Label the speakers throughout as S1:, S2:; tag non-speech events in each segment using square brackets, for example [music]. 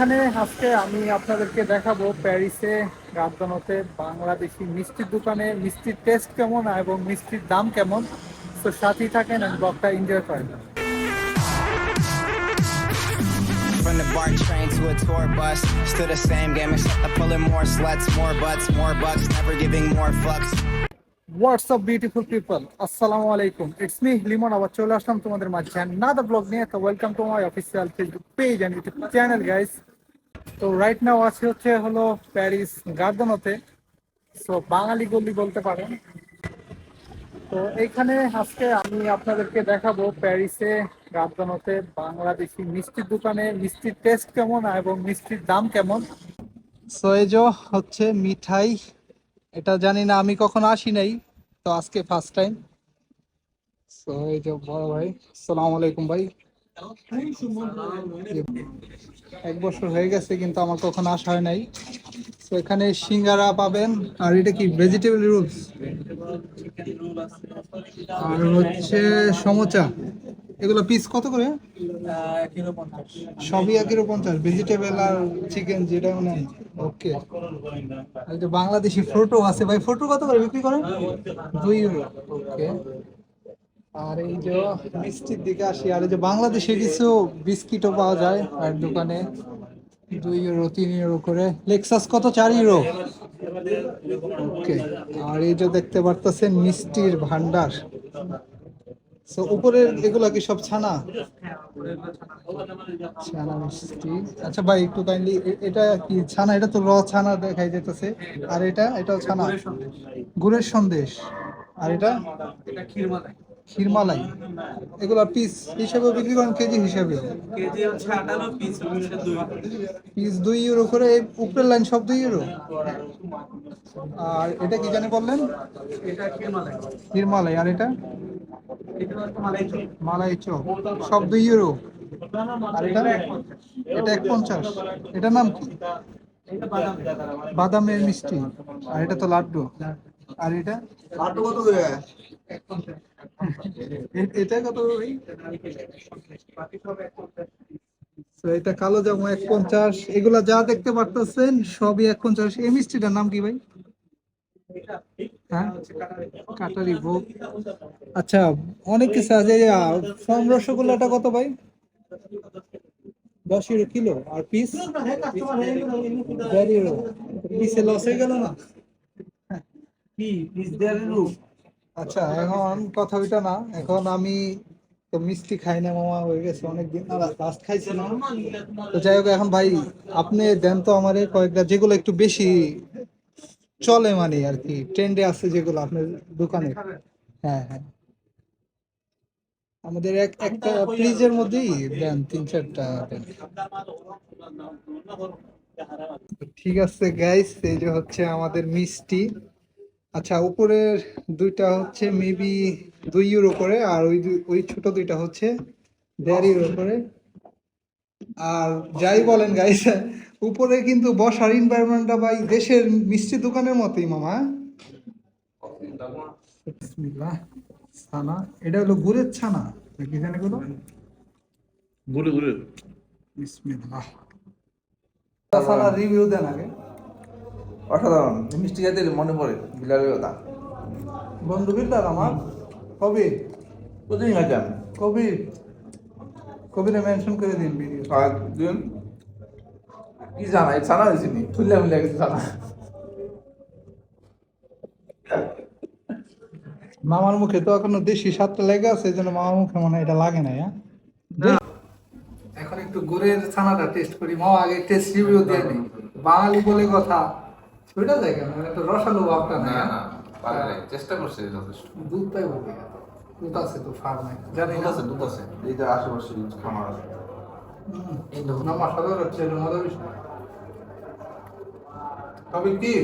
S1: এখানে আজকে আমি আপনাদেরকে দেখাবো প্যারিসে রাজধানীতে বাংলাদেশি মিষ্টির দোকানে মিষ্টির টেস্ট কেমন এবং মিষ্টির দাম কেমন। তো সাথেই থাকেন এবং ব্লগটা এনজয় করেন।
S2: From the BART train to a tour bus, still the same game except I'm pulling more sluts, more butts, more bucks, never giving more fucks.
S1: WhatsApp beautiful people আসসালামু আলাইকুম ইটস মি লিমন আবার চলে আসলাম তোমাদের মাঝে another blog নিয়ে। তো welcome to my official Facebook page and YouTube channel guys তো right now আছে হচ্ছে হলো প্যারিস গার্ডেনতে সো বাঙালি গল্লি বলতে পারেন। তো এইখানে আজকে আমি আপনাদেরকে দেখাবো প্যারিসে গার্ডেনতে বাংলাদেশি মিষ্টির দোকানে মিষ্টির টেস্ট কেমন এবং মিষ্টির দাম কেমন। সো এই যে হচ্ছে মিঠাই, এটা জানি না, আমি কখনো আসি নাই, তো আজকে ফার্স্ট টাইম সো এই যে বড় ভাই, আসসালামু আলাইকুম ভাই। এক বছর হয়ে গেছে, কিন্তু আমার কখনো আসা হয় নাই। তো এখানে সিঙ্গারা পাবেন, আর এটা কি ভেজিটেবল রুলস আর হচ্ছে সমোচা। এগুলো পিস কত করে? সবই এক কিলো পঞ্চাশ। ভেজিটেবল আর চিকেন যেটা মানে ওকে বাংলাদেশি ফ্রুটও আছে। ভাই ফ্রুট কত করে বিক্রি করেন? দুই ইউরো ওকে আর এই যে মিষ্টির দিকে আসি আর এই যে বাংলাদেশে কিছু বিস্কিটও পাওয়া যায় আর দোকানে দুই ইউরো তিন ইউরো করে। লেক্সাস কত? চার ইউরো ওকে আর এই যে দেখতে পারতেছেন মিষ্টির ভান্ডার। সো উপরের এগুলা কি সব ছানা? ছানা মিষ্টি। আচ্ছা ভাই একটু কাইন্ডলি এটা কি ছানা? এটা তো র ছানা দেখাই যেতেছে আর এটা এটাও ছানা? গুড়ের সন্দেশ। আর এটা?
S3: এটা ক্ষীরমালাই।
S1: ক্ষীরমালাই। এগুলা পিস হিসেবে বিক্রি করেন কেজি হিসেবে।
S3: কেজি হচ্ছে পিস হচ্ছে দুই।
S1: পিস দুই ইউরো করে এই উপরের লাইন সব দুই ইউরো আর এটা কি জানি বললেন?
S3: এটা ক্ষীরমালাই।
S1: ক্ষীরমালাই আর এটা?
S3: এটা হচ্ছে মালাই চপ।
S1: মালাই চপ সব দুই ইউরো আর এটা? এটা এক পঞ্চাশ। এটার নাম কি?
S3: এটা বাদাম।
S1: বাদামের মিষ্টি। আর এটা তো লাড্ডু। আর এটা?
S3: লাড্ডু কত করে?
S1: এটা কত এটা কালো জামা এক পঞ্চাশ এগুলা যা দেখতে পারতেছেন, সবই এক পঞ্চাশ এই মিষ্টিটার নাম কি ভাই? হ্যাঁ?
S3: কাটারি।
S1: ভোগ। আচ্ছা অনেক কিছু আছে। ফর্ম রসগোল্লাটা কত ভাই? দশ ইউরো কিলো। আর পিস? দেড় ইউরো। পিসে লস হয়ে গেল না?
S3: কি? পিস দেড় রূপ
S1: আচ্ছা এখন কথা ওইটা না। এখন আমি তো মিষ্টি খাই না, মামা, হয়ে গেছে অনেকদিন। লাস্ট খাইছিলাম তো যাই হোক, এখন ভাই, আপনি দেন তো আমারে কয়েকটা, যেগুলো একটু বেশি চলে মানে আর কি ট্রেন্ডে আছে যেগুলো আপনার দোকানে। হ্যাঁ হ্যাঁ। আমাদের এক, একটা ফ্রিজের মধ্যেই দেন, তিন, চারটা দেন। ঠিক আছে গাইস এই যে হচ্ছে আমাদের মিষ্টি। আচ্ছা উপরের দুইটা হচ্ছে মেবি দুই ইউরো করে আর ওই ওই ছোট দুইটা হচ্ছে দেড় ইউরো করে। আর যাই বলেন গাইস উপরে কিন্তু বসার এনভায়রনমেন্টটা ভাই দেশের মিষ্টি দোকানের মতোই মামা। ছানা এটা হলো গুড়ের ছানা কি জানি গুলো
S4: ঘুরে ঘুরে
S1: বিসমিল্লাহ। ছানা রিভিউ দেন আগে।
S5: অসাধারণ মিষ্টি জাতের মনে পড়ে বিলালের কথা।
S1: বন্ধু বিদ্যার আমার কবি
S5: প্রতিদিন খাইতাম
S1: কবি কবিরে মেনশন করে দিন ভিডিও
S5: দিন কি জানা? এই ছানা হয়েছে নি? ফুললে মিলে গেছে ছানা।
S1: মামার মুখে তো এখনও দেশি স্বাদটা লেগে আছে এই জন্য মামার মুখে মনে হয় এটা লাগে না হ্যাঁ? এখন একটু গুড়ের ছানাটা টেস্ট করি। মামা আগে টেস্ট রিভিউ দিয়ে দিই বাঙালি বলে কথা। ওইটা যায় কেন মানে একটু রসালো ভাবটা না
S5: চেষ্টা করছে যথেষ্ট।
S1: দুধ পাই বলতে দুধ আছে তো ফার্মে জানি
S5: দুধ
S1: না।
S5: আছে দুধ আছে। এই যে আশেপাশে খামার আছে।
S1: সাদা হচ্ছে বিষয় তবে কি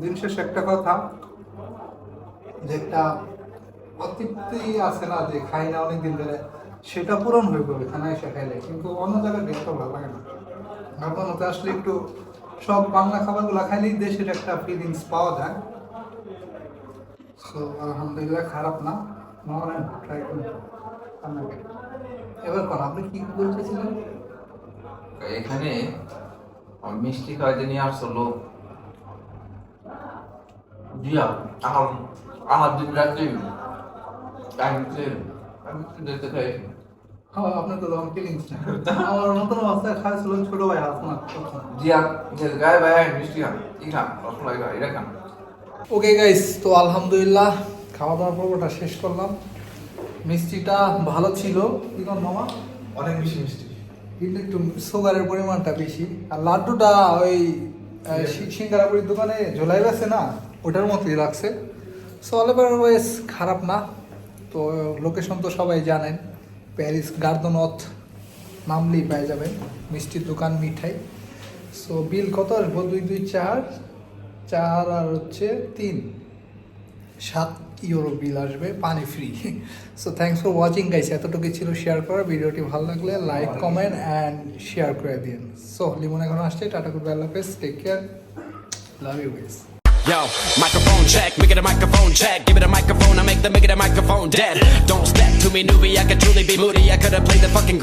S1: দিন শেষে একটা কথা যে একটা অতৃপ্তি আছে না যে খাই না অনেকদিন ধরে সেটা পূরণ হয়ে পড়বে খানা এসে খাইলে। কিন্তু অন্য জায়গায় দেখতে ভালো লাগে না। আপনার মতো আসলে একটু সব বাংলা খাবারগুলো খাইলেই দেশের একটা ফিলিংস পাওয়া যায়। সো আলহামদুলিল্লাহ খারাপ না। মনে ট্রাই করুন। এবার কোন আপনি কি বলতেছিলেন?
S5: এখানে মিষ্টি খাইতে নিয়ে আসছো লোক। জিয়া আমার দিন রাত্রি আমি আমি খাই
S1: হ্যাঁ আপনার তো ফিলিংস [laughs] আমার নতুন অবস্থায় খাইছিল ছোট ভাই হাসনা
S5: জিয়া গায়ে ভাই মিষ্টি খান কি খান রসমালাই এটা খান।
S1: ওকে গাইস তো আলহামদুলিল্লাহ খাওয়া দাওয়ার পর্বটা শেষ করলাম। মিষ্টিটা ভালো ছিল। কি কোন মামা?
S5: অনেক বেশি মিষ্টি।
S1: কিন্তু একটু সুগারের পরিমাণটা বেশি। আর লাড্ডুটা ওই সিঙ্গারাপুরির দোকানে ঝোলাই আছে না ওটার মতোই লাগছে। সো অল ওয়েস খারাপ না। তো লোকেশন তো সবাই জানেন। প্যারিস গার্দনথ নামলেই পেয়ে যাবেন মিষ্টির দোকান মিঠাই। সো বিল কত আসব? দুই দুই, চার। চার আর হচ্ছে তিন। সাত ইউরো বিল আসবে, পানি free so thanks for watching guys এতটুকু ছিল শেয়ার করা। ভিডিওটি ভালো লাগলে লাইক কমেন্ট অ্যান্ড শেয়ার করে দিন। সো লিমন এখন আসছে। Tata good Allah take care love you guys
S6: Yo, microphone check, make it a microphone check. Give it a microphone, I make the make it a microphone dead. Don't step to me, newbie, I could truly be moody. I could have played the fucking.